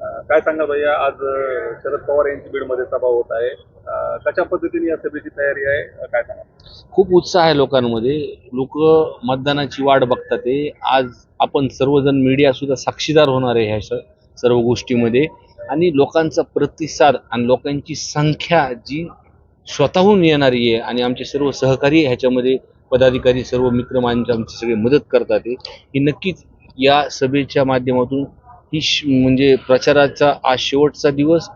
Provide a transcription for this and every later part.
काय सांगा भैया? आज शरद पवार यांची बीडमध्ये सभा होत आहे. कशा पद्धतीने या सभेची तयारी आहे? काय सांगा खूप उत्साह आहे लोकांमध्ये. लोक मतदानाची वाट बघतात आहे आज आपण सर्वजण मीडिया सुद्धा साक्षीदार होणार आहे ह्या सर्व गोष्टीमध्ये. आणि लोकांचा प्रतिसाद आणि लोकांची संख्या जी स्वतःहून येणारी आहे आणि आमचे सर्व सहकारी ह्याच्यामध्ये पदाधिकारी सर्व मित्र आमची सगळी मदत करतात ही नक्कीच या सभेच्या माध्यमातून ही म्हणजे प्रचाराचा आज शेवटचा दिवस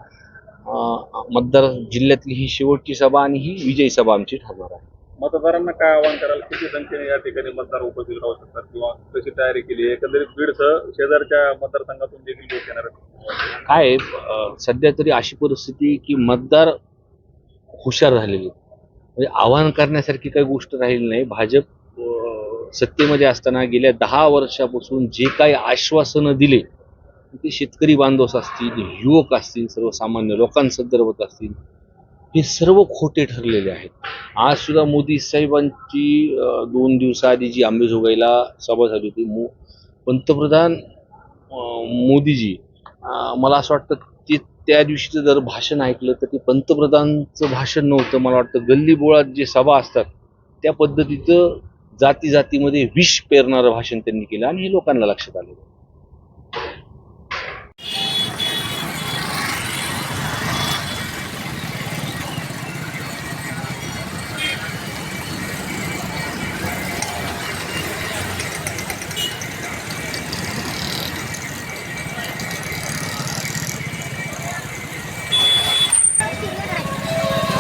मतदार जिल्ह्यातली ही शेवटची सभा आणि ही विजयी सभा आमची ठरणार आहे. मतदारांना काय आवाहन कराल? किती संख्येने या ठिकाणी मतदार उपस्थित राहू शकतात किंवा कशी तयारी केली आहे? एकंदरीत बीडसह शेजारच्या मतदारसंघातून देखील लोक येणार काय सध्या तरी अशी परिस्थिती की मतदार हुशार झालेले. म्हणजे आवाहन करण्यासारखी काही गोष्ट राहिली नाही. भाजप सत्तेमध्ये असताना गेल्या दहा वर्षापासून जे काही आश्वासनं दिले ते शेतकरी बांधवस असतील युवक असतील सर्वसामान्य लोकांसंदर्भात असतील हे सर्व खोटे ठरलेले आहेत. आज सुद्धा मोदी साहेबांची दोन दिवसाआधी जी आंबेजोगाईला सभा झाली होती मो पंतप्रधान मोदीजी मला असं वाटतं ते त्या दिवशीचं जर भाषण ऐकलं तर ते पंतप्रधानचं भाषण नव्हतं. मला वाटतं गल्लीबोळात जे सभा असतात त्या पद्धतीचं जाती जातीमध्ये विष पेरणारं भाषण त्यांनी केलं आणि हे लोकांना लक्षात आलं